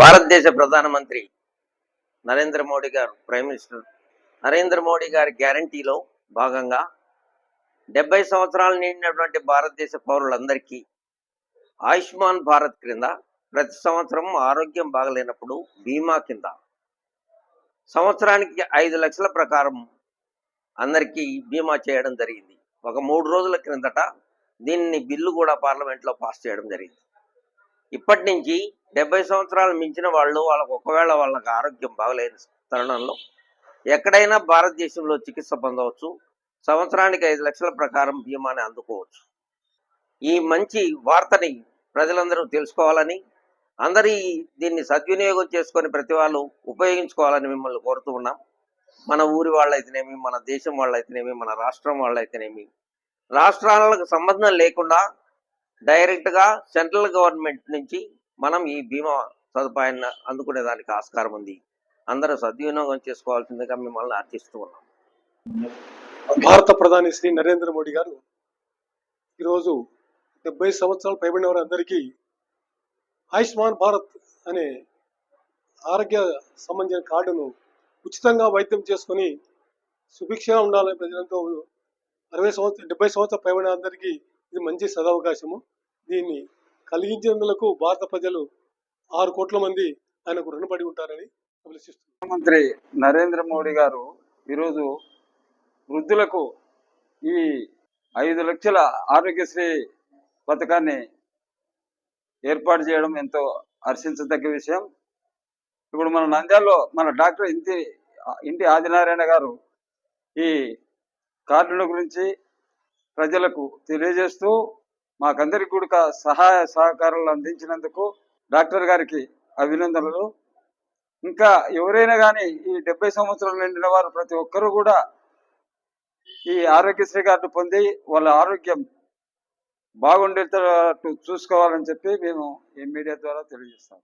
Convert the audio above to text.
భారతదేశ ప్రధానమంత్రి నరేంద్ర మోడీ గారు ప్రైమ్ మినిస్టర్ నరేంద్ర మోడీ గారి గ్యారంటీలో భాగంగా డెబ్బై సంవత్సరాలు నిండినటువంటి భారతదేశ పౌరులందరికీ ఆయుష్మాన్ భారత్ క్రింద ప్రతి సంవత్సరం ఆరోగ్యం బాగలేనప్పుడు బీమా కింద సంవత్సరానికి ఐదు లక్షల ప్రకారం అందరికీ బీమా చేయడం జరిగింది. ఒక మూడు రోజుల క్రిందట దీన్ని బిల్లు కూడా పార్లమెంట్లో పాస్ చేయడం జరిగింది. ఇప్పటి నుంచి డెబ్బై సంవత్సరాలు మించిన వాళ్ళు వాళ్ళకు ఒకవేళ వాళ్ళకి ఆరోగ్యం బాగలేని తరుణంలో ఎక్కడైనా భారతదేశంలో చికిత్స పొందవచ్చు. సంవత్సరానికి ఐదు లక్షల ప్రకారం బీమాని అందుకోవచ్చు. ఈ మంచి వార్తని ప్రజలందరూ తెలుసుకోవాలని అందరి దీన్ని సద్వినియోగం చేసుకొని ప్రతి వాళ్ళు ఉపయోగించుకోవాలని మిమ్మల్ని కోరుతూ ఉన్నాం. మన ఊరి వాళ్ళైతేనేమి మన దేశం వాళ్ళైతేనేమి మన రాష్ట్రం వాళ్ళైతేనేమి రాష్ట్రాలకు సంబంధం లేకుండా డైరెక్ట్గా సెంట్రల్ గవర్నమెంట్ నుంచి మనం ఈ బీమా సదుపాయాన్ని అందుకునే దానికి ఆస్కారం ఉంది. అందరూ సద్వినియోగం చేసుకోవాల్సిందిగా మిమ్మల్ని అర్థిస్తూ ఉన్నాం. భారత ప్రధాని శ్రీ నరేంద్ర మోడీ గారు ఈరోజు డెబ్బై సంవత్సరాలు పైబడిన వారందరికీ ఆయుష్మాన్ భారత్ అనే ఆరోగ్య సంబంధించిన కార్డును ఉచితంగా వైద్యం చేసుకొని సుభిక్షగా ఉండాలని ప్రజలతో అరవై సంవత్సరం డెబ్బై సంవత్సరాలు పైబడిన అందరికీ ఇది మంచి సదవకాశము. దీన్ని కలిగించేందుకు భారత ప్రజలు ఆరు కోట్ల మంది ఆయనకు రుణపడి ఉంటారని అభిలషిస్తున్నారు. ప్రధానమంత్రి నరేంద్ర మోడీ గారు ఈరోజు వృద్ధులకు ఈ ఐదు లక్షల ఆరోగ్యశ్రీ పథకాన్ని ఏర్పాటు చేయడం ఎంతో హర్షించదగ్గ విషయం. ఇప్పుడు మన నంద్యాలలో మన డాక్టర్ ఇంటి ఇంటి ఆదినారాయణ గారు ఈ కార్డుల గురించి ప్రజలకు తెలియజేస్తూ మాకందరికి కూడా సహాయ సహకారాలు అందించినందుకు డాక్టర్ గారికి అభినందనలు. ఇంకా ఎవరైనా కానీ ఈ డెబ్బై సంవత్సరాలు నిండిన వారు ప్రతి ఒక్కరూ కూడా ఈ ఆరోగ్యశ్రీ కార్డు పొంది వాళ్ళ ఆరోగ్యం బాగుండేటట్టు చూసుకోవాలని చెప్పి మేము ఈ మీడియా ద్వారా తెలియజేస్తాం.